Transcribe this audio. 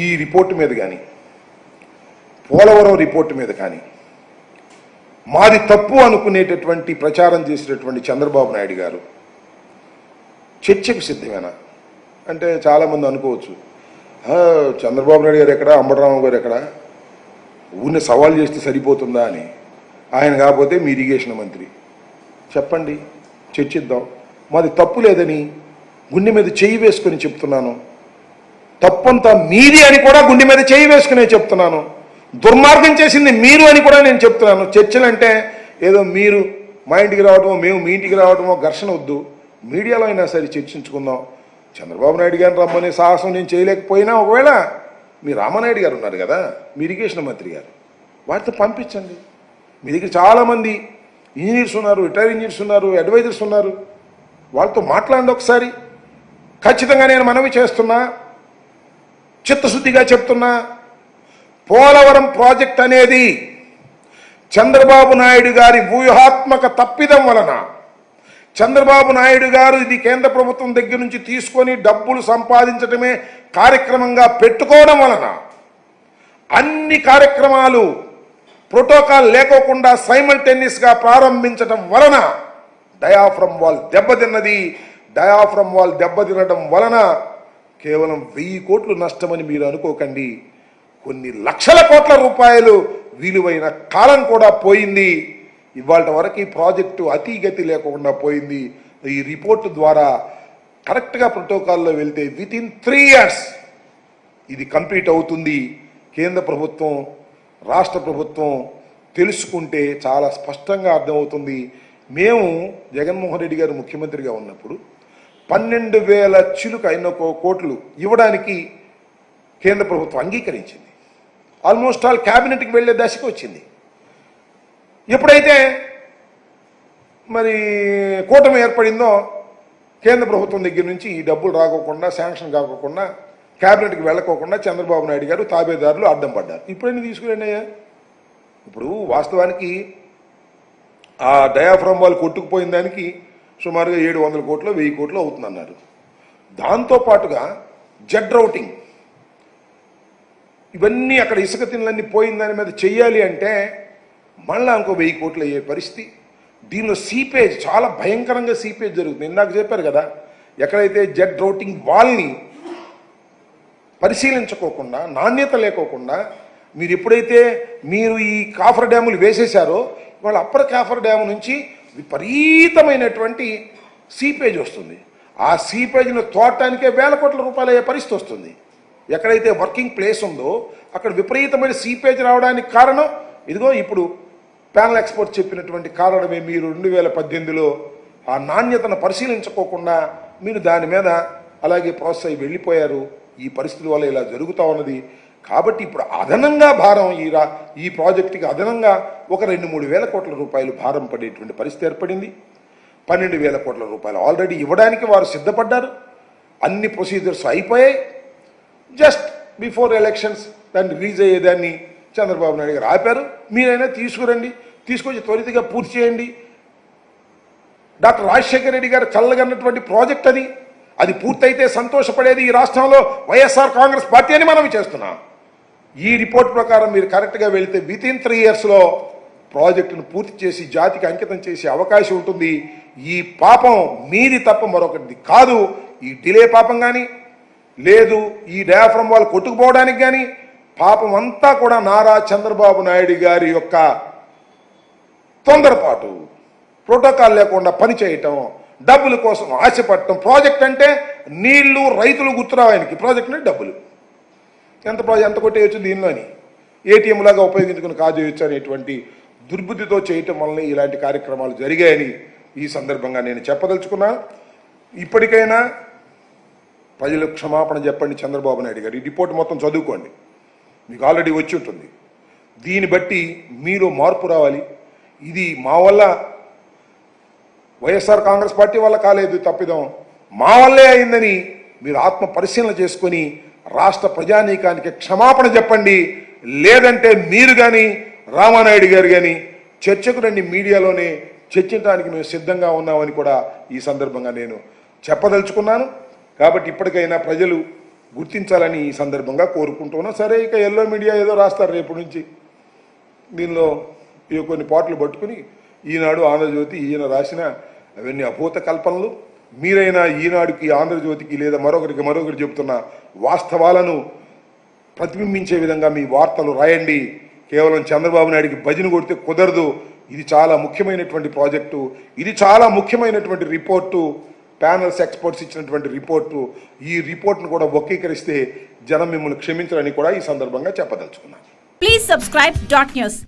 ఈ రిపోర్టు మీద కానీ పోలవరం రిపోర్టు మీద కానీ మాది తప్పు అనుకునేటటువంటి ప్రచారం చేసినటువంటి చంద్రబాబు నాయుడు గారు చర్చకు సిద్ధమేనా? అంటే చాలామంది అనుకోవచ్చు. చంద్రబాబు నాయుడు గారు ఎక్కడ? అంబటరామ గారు ఎక్కడ? ఊరిని సవాల్ చేస్తే సరిపోతుందా అని. ఆయన కాకపోతే మీ ఇరిగేషన్ మంత్రి. చెప్పండి చర్చిద్దాం. మాది తప్పు లేదని గుండె మీద చేయి వేసుకొని చెప్తున్నాను. తప్పంతా మీది అని కూడా గుండె మీద చేయి వేసుకునే చెప్తున్నాను. దుర్మార్గం చేసింది మీరు అని కూడా నేను చెప్తున్నాను. చర్చలు అంటే ఏదో మీరు మా ఇంటికి రావటమో మేము మీ ఇంటికి రావటమో ఘర్షణ వద్దు. మీడియాలో అయినా సరే చర్చించుకుందాం. చంద్రబాబు నాయుడు గారిని రమ్మనే సాహసం నేను చేయలేకపోయినా ఒకవేళ మీ రామనాయుడు గారు ఉన్నారు కదా మీ ఇరిగేషన్ మంత్రి గారు వాటితో పంపించండి. మీ దగ్గర చాలామంది ఇంజనీర్స్ ఉన్నారు రిటైర్ ఇంజనీర్స్ ఉన్నారు అడ్వైజర్స్ ఉన్నారు. వాళ్ళతో మాట్లాడండి ఒకసారి. ఖచ్చితంగా నేను మనవి చేస్తున్నా. చిత్తశుద్ధిగా చెప్తున్నా. పోలవరం ప్రాజెక్ట్ అనేది చంద్రబాబు నాయుడు గారి వ్యూహాత్మక తప్పిదం వలన చంద్రబాబు నాయుడు గారు ఇది కేంద్ర ప్రభుత్వం దగ్గర నుంచి తీసుకొని డబ్బులు సంపాదించడమే కార్యక్రమంగా పెట్టుకోవడం వలన అన్ని కార్యక్రమాలు ప్రోటోకాల్ లేకోకుండా సైమల్టేనియస్గా ప్రారంభించడం వలన డయాఫ్రమ్ వాల్ దెబ్బతిన్నది. డయాఫ్రమ్ వాల్ దెబ్బతినడం వలన కేవలం వెయ్యి కోట్లు నష్టమని మీరు అనుకోకండి. కొన్ని లక్షల కోట్ల రూపాయలు విలువైన కాలం కూడా పోయింది. ఇవాళ వరకు ఈ ప్రాజెక్టు అతిగతి లేకుండా పోయింది. ఈ రిపోర్టు ద్వారా కరెక్ట్గా ప్రోటోకాల్లో వెళ్తే విత్ ఇన్ త్రీ ఇయర్స్ ఇది కంప్లీట్ అవుతుంది. కేంద్ర ప్రభుత్వం రాష్ట్ర ప్రభుత్వం తెలుసుకుంటే చాలా స్పష్టంగా అర్థమవుతుంది. మేము జగన్మోహన్ రెడ్డి గారు ముఖ్యమంత్రిగా ఉన్నప్పుడు పన్నెండు వేల చిలుక ఎన్నో కోట్లు ఇవ్వడానికి కేంద్ర ప్రభుత్వం అంగీకరించింది. ఆల్మోస్ట్ ఆల్ క్యాబినెట్కి వెళ్ళే దశకు వచ్చింది. ఎప్పుడైతే మరి కూటమి ఏర్పడిందో కేంద్ర ప్రభుత్వం దగ్గర నుంచి ఈ డబ్బులు రాకోకుండా శాంక్షన్ కాకోకుండా క్యాబినెట్కి వెళ్ళకోకుండా చంద్రబాబు నాయుడు గారు తాబేదారులు అడ్డం పడ్డారు. ఇప్పుడైనా తీసుకురండి అయ్యా? ఇప్పుడు వాస్తవానికి ఆ డయాఫ్రమ్ వాళ్ళు కొట్టుకుపోయిన దానికి సుమారుగా ఏడు వందల కోట్లు వెయ్యి కోట్లు అవుతుందన్నారు. దాంతో పాటుగా జెడ్ రౌటింగ్. ఇవన్నీ అక్కడ ఇసుక తిన్నలన్నీ పోయిన దాని మీద చెయ్యాలి అంటే మళ్ళా ఇంకో వెయ్యి కోట్లు అయ్యే పరిస్థితి. దీనిలో సీపేజ్ చాలా భయంకరంగా సీపేజ్ జరుగుతుంది. ఇందాక చెప్పారు కదా ఎక్కడైతే జెడ్ రౌటింగ్ వాల్ని పరిశీలించుకోకుండా నాణ్యత లేకోకుండా మీరు ఎప్పుడైతే మీరు ఈ కాఫర్ డ్యాములు వేసేశారో వాళ్ళ అప్పర్ కాఫర్ డ్యాము నుంచి విపరీతమైనటువంటి సీపేజ్ వస్తుంది. ఆ సీపేజ్ను తోడటానికే వేల కోట్ల రూపాయలు అయ్యే పరిస్థితి వస్తుంది. ఎక్కడైతే వర్కింగ్ ప్లేస్ ఉందో అక్కడ విపరీతమైన సీపేజ్ రావడానికి కారణం ఇదిగో ఇప్పుడు ప్యానల్ ఎక్స్పర్ట్ చెప్పినటువంటి కారణమే మీరు రెండు వేల పద్దెనిమిదిలో ఆ నాణ్యతను పరిశీలించుకోకుండా మీరు దాని మీద అలాగే ప్రాసెస్ అయ్యి వెళ్ళిపోయారు. ఈ పరిస్థితి వల్ల ఇలా జరుగుతూ ఉన్నది. కాబట్టి ఇప్పుడు అదనంగా భారం ఈ రా ఈ ప్రాజెక్టుకి అదనంగా ఒక రెండు మూడు వేల కోట్ల రూపాయలు భారం పడేటువంటి పరిస్థితి ఏర్పడింది. పన్నెండు వేల కోట్ల రూపాయలు ఆల్రెడీ ఇవ్వడానికి వారు సిద్ధపడ్డారు. అన్ని ప్రొసీజర్స్ అయిపోయాయి. జస్ట్ బిఫోర్ ఎలక్షన్స్ దాన్ని రిలీజ్ అయ్యేదాన్ని చంద్రబాబు నాయుడు గారు ఆపారు. మీరైనా తీసుకురండి. తీసుకొచ్చి త్వరితగా పూర్తి చేయండి. డాక్టర్ రాజశేఖర రెడ్డి గారు చల్లగన్నటువంటి ప్రాజెక్ట్ అది. అది పూర్తయితే సంతోషపడేది ఈ రాష్ట్రంలో వైఎస్ఆర్ కాంగ్రెస్ పార్టీ అని మనం చేస్తున్నాం. ఈ రిపోర్ట్ ప్రకారం మీరు కరెక్ట్గా వెళితే విత్ ఇన్ త్రీ ఇయర్స్లో ప్రాజెక్టును పూర్తి చేసి జాతికి అంకితం చేసే అవకాశం ఉంటుంది. ఈ పాపం మీది తప్ప మరొకటి కాదు. ఈ డిలే పాపం కానీ లేదు ఈ డయాఫ్రమ్ వాళ్ళు కొట్టుకుపోవడానికి కానీ పాపం అంతా కూడా నారా చంద్రబాబు నాయుడు గారి యొక్క తొందరపాటు ప్రోటోకాల్ లేకుండా పని చేయటం డబ్బుల కోసం ఆశపడటం. ప్రాజెక్ట్ అంటే నీళ్ళు రైతులు గుర్తురావు ఆయనకి. ప్రాజెక్ట్ అంటే డబ్బులు. ఎంత ఎంత కొట్టేయచ్చు దీనిలోని ఏటీఎం లాగా ఉపయోగించుకుని కాజేయచ్చు అనేటువంటి దుర్బుద్ధితో చేయటం వల్ల ఇలాంటి కార్యక్రమాలు జరిగాయని ఈ సందర్భంగా నేను చెప్పదలుచుకున్నా. ఇప్పటికైనా ప్రజలు క్షమాపణ చెప్పండి చంద్రబాబు నాయుడు గారు. ఈ రిపోర్ట్ మొత్తం చదువుకోండి. మీకు ఆల్రెడీ వచ్చి ఉంటుంది. దీన్ని బట్టి మీలో మార్పు రావాలి. ఇది మా వల్ల వైఎస్ఆర్ కాంగ్రెస్ పార్టీ వల్ల కాలేదు తప్పిదం. మా వల్లే అయిందని మీరు ఆత్మ పరిశీలన చేసుకొని రాష్ట్ర ప్రజానీకానికి క్షమాపణ చెప్పండి. లేదంటే మీరు కానీ రామానాయుడు గారు కానీ చర్చకు రండి మీడియాలోనే చర్చించడానికి మేము సిద్ధంగా ఉన్నామని కూడా ఈ సందర్భంగా నేను చెప్పదలుచుకున్నాను. కాబట్టి ఇప్పటికైనా ప్రజలు గుర్తించాలని ఈ సందర్భంగా కోరుకుంటున్నా సరే ఇక ఎల్లో మీడియా ఏదో రాస్తారు రేపు నుంచి. దీనిలో కొన్ని పాటలు పట్టుకుని ఈనాడు ఆంధ్రజ్యోతి ఈయన రాసిన అవన్నీ అభూత కల్పనలు. మీరైనా ఈనాడుకి ఆంధ్రజ్యోతికి లేదా మరొకరికి మరొకరు చెబుతున్న వాస్తవాలను ప్రతిబింబించే విధంగా మీ వార్తలు రాయండి. కేవలం చంద్రబాబు నాయుడికి భజన కొడితే కుదరదు. ఇది చాలా ముఖ్యమైనటువంటి ప్రాజెక్టు. ఇది చాలా ముఖ్యమైనటువంటి రిపోర్టు. ప్యానల్స్ ఎక్స్పర్ట్స్ ఇచ్చినటువంటి రిపోర్టు. ఈ రిపోర్ట్ను కూడా వక్రీకరిస్తే జనం మిమ్మల్ని క్షమించరని కూడా ఈ సందర్భంగా చెప్పదలుచుకున్నాను. Please subscribe dot news